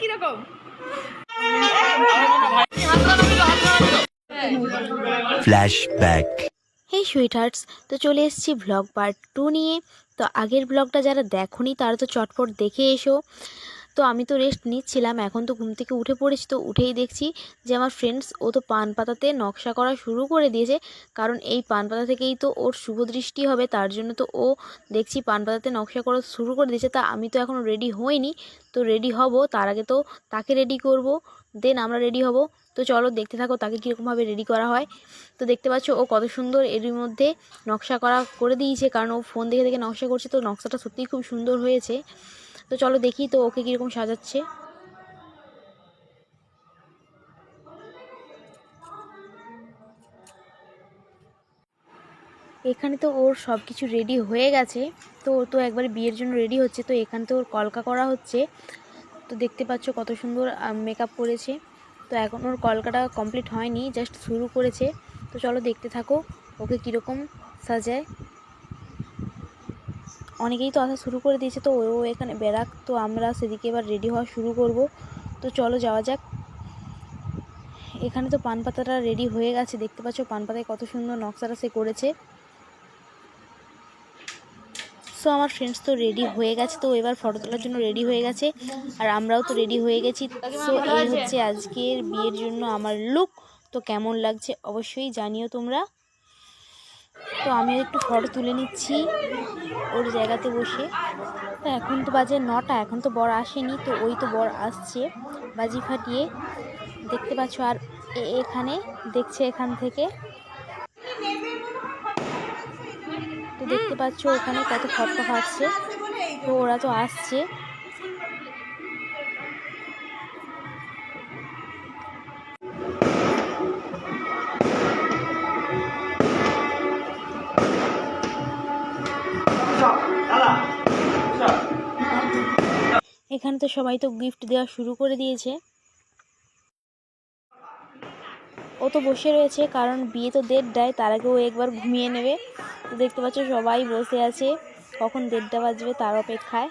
কীরকম? ফ্ল্যাশব্যাক হেই সুইটহার্টস তো চলে এসেছি ব্লগ পার্ট টু নিয়ে। তো আগের ব্লগটা যারা দেখনি তারা তো চটপট দেখে এসো। তো আমি তো রেস্ট নিচ্ছিলাম, এখন তো ঘুম থেকে উঠে পড়েছি, তো উঠেই দেখছি যে আমার ফ্রেন্ডস ও তো পান পাতাতে নকশা করা শুরু করে দিয়েছে, কারণ এই পান পাতা থেকেই তো ওর শুভ দৃষ্টি হবে, তার জন্য তো ও দেখছি পান পাতাতে নকশা করা শুরু করে দিয়েছে, তা আমি তো এখনও রেডি হইনি, তো রেডি হব, তার আগে তো তাকে রেডি করব দেন আমরা রেডি হব, তো চলো দেখতে থাকো তাকে কীরকমভাবে রেডি করা হয়, তো দেখতে পাচ্ছ ও কত সুন্দর এরই মধ্যে নকশা করা করে দিয়েছে, কারণ ও ফোন দেখে দেখে নকশা করছে, তো নকশাটা সত্যিই খুব সুন্দর হয়েছে। তো চলো দেখি তো ওকে কীরকম সাজাচ্ছে। এখানে তো ওর সব কিছু রেডি হয়ে গেছে। তো ও তো একবার বিয়ের জন্য রেডি হচ্ছে। তো এখানে তো ওর কলকা করা হচ্ছে। তো দেখতে পাচ্ছ কত সুন্দর মেকআপ করেছে। তো এখন ওর কলকাটা কমপ্লিট হয়নি জাস্ট শুরু করেছে। তো চলো দেখতে থাকো, ওকে কীরকম সাজায়। অনেকেই তো আসা শুরু করে দিয়েছে, তো ও এখানে বেরাক, তো আমরা সেদিকে এবার রেডি হওয়া শুরু করব। তো চলো যাওয়া যাক। এখানে তো পান পাতাটা রেডি হয়ে গেছে, দেখতে পাচ্ছ পান পাতায় কত সুন্দর নকশাটা সে করেছে। সো আমার ফ্রেন্ডস তো রেডি হয়ে গেছে, তো এবার ফটো তোলার জন্য রেডি হয়ে গেছে, আর আমরাও তো রেডি হয়ে গেছি। সো এই হচ্ছে আজকের বিয়ের জন্য আমার লুক তো কেমন লাগছে অবশ্যই জানিও তোমরা। তো আমি একটু ফটো তুলে নিচ্ছি ওর জায়গাতে বসে। তো এখন তো বাজে নটা, এখন তো বর আসেনি, তো ওই তো বর আসছে বাজি ফাটিয়ে। দেখতে পাচ্ছ আর এখানে দেখছে এখান থেকে। তো দেখতে পাচ্ছ ওখানে কত ফটকা ফাটছে। তো ওরা তো আসছে। এখানে তো সবাই তো গিফট দেওয়া শুরু করে দিয়েছে। ও তো বসে রয়েছে, কারণ বিয়ে তো দেড়টায়, তার আগে ও একবার ঘুমিয়ে নেবে। তো দেখতে পাচ্ছ সবাই বসে আছে, কখন দেড়টা বাজবে তার অপেক্ষায়।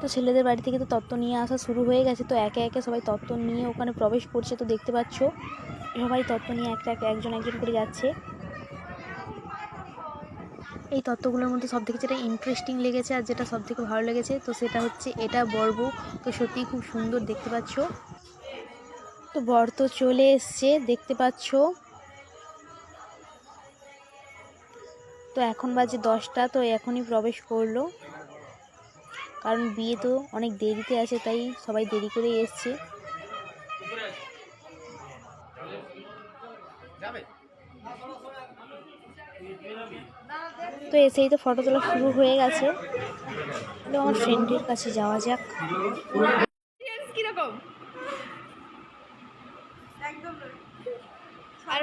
তো ছেলেদের বাড়ি থেকে তো তত্ত্ব নিয়ে আসা শুরু হয়ে গেছে, তো একে একে সবাই তত্ত্ব নিয়ে ওখানে প্রবেশ করছে, তো দেখতে পাচ্ছ সবাই তত্ত্ব নিয়ে একটা একটা একজন একজন করে যাচ্ছে। এই তত্ত্বগুলোর মধ্যে সব থেকে যেটা ইন্টারেস্টিং লেগেছে আর যেটা সব থেকে ভালো লেগেছে, তো সেটা হচ্ছে এটা বর্ব। তো সত্যিই খুব সুন্দর দেখতে পাচ্ছ। তো বর তো চলে এসছে, দেখতে পাচ্ছ। তো এখন বাজে দশটা, তো এখনই প্রবেশ করল। কারণ বিয়ে তো অনেক দেরিতে আছে তাই সবাই দেরি করেই এসছে। তো এসেই তো ফটো তোলা শুরু হয়ে গেছে। তো আমার ফ্রেন্ডের কাছে যাওয়া যাক। কীরকম? আর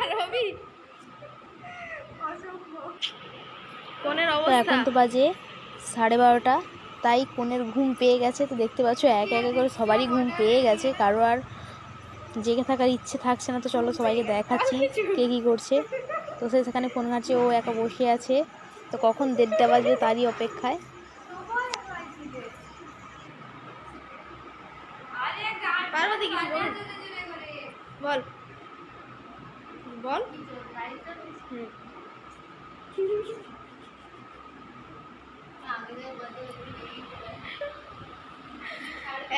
আর হবি? তো এখন তো বাজে সাড়ে বারোটা তাই কোনের ঘুম পেয়ে গেছে। তো দেখতে পাচ্ছ একে একে করে সবারই ঘুম পেয়ে গেছে। কারও আর জেগে থাকার ইচ্ছে থাকছে না। তো চলো সবাইকে দেখাচ্ছি কে কী করছে। তো সে সেখানে ফোন ঘাটছে, ও একা বসে আছে। তো কখন দেড়টা বাজবে তারই অপেক্ষায়। বল। বল।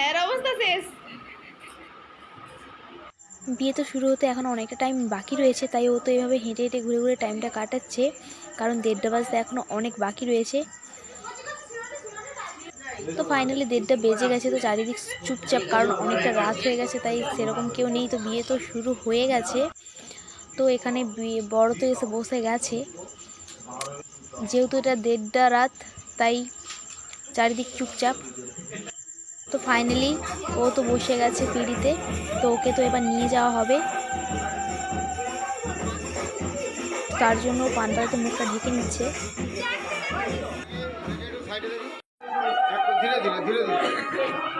এর অবস্থা শেষ। বিয়ে তো শুরু হতে এখন অনেকটা টাইম বাকি রয়েছে, তাই ও তো এভাবে হেঁটে হেঁটে ঘুরে ঘুরে টাইমটা কাটাচ্ছে। কারণ দেড়টা বাজতে এখনও অনেক বাকি রয়েছে। তো ফাইনালি দেড়টা বেজে গেছে, তো চারিদিক চুপচাপ, কারণ অনেকটা রাত হয়ে গেছে, তাই সেরকম কেউ নেই। তো বিয়ে তো শুরু হয়ে গেছে। তো এখানে বিয়ে বড় তো এসে বসে গেছে। যেহেতু এটা দেড়টা রাত, তাই চারিদিক চুপচাপ। তো ফাইনালি ও তো বসে গেছে পিড়িতে, তো ওকে তো এবার নিয়ে যাওয়া হবে। তার জন্য পান্ডাতে মুখটা ঢেকে নিচ্ছে। ধীরে ধীরে ধীরে ধীরে।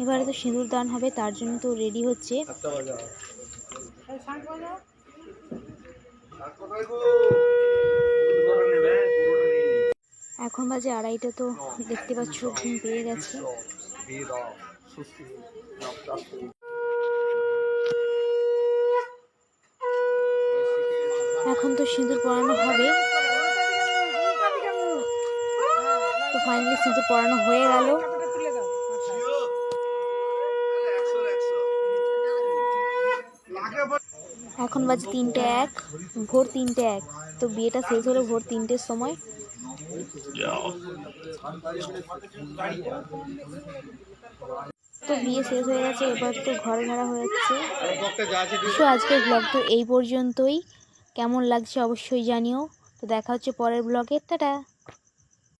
এবারে তো সিঁদুর দান হবে তার জন্য তো রেডি হচ্ছে। এখন বাজে আড়াইটা তো দেখতে পাচ্ছ ঘুম পেয়ে গেছে। এখন তো সিঁদুর পরানো হবে তো ফাইনালি সিঁদুর পরানো হয়ে গেল। এখন বাজে তিনটে এক, ভোর তিনটে এক। তো বিয়েটা শেষ হলো ভোর তিনটের সময়। তো বিয়ে শেষ হয়ে গেছে, এবার তো ঘরে ঘেরা হয়ে যাচ্ছে সো আজকের ব্লগ তো এই পর্যন্তই। কেমন লাগছে অবশ্যই জানিও। তো দেখা হচ্ছে পরের ব্লগে টাটা!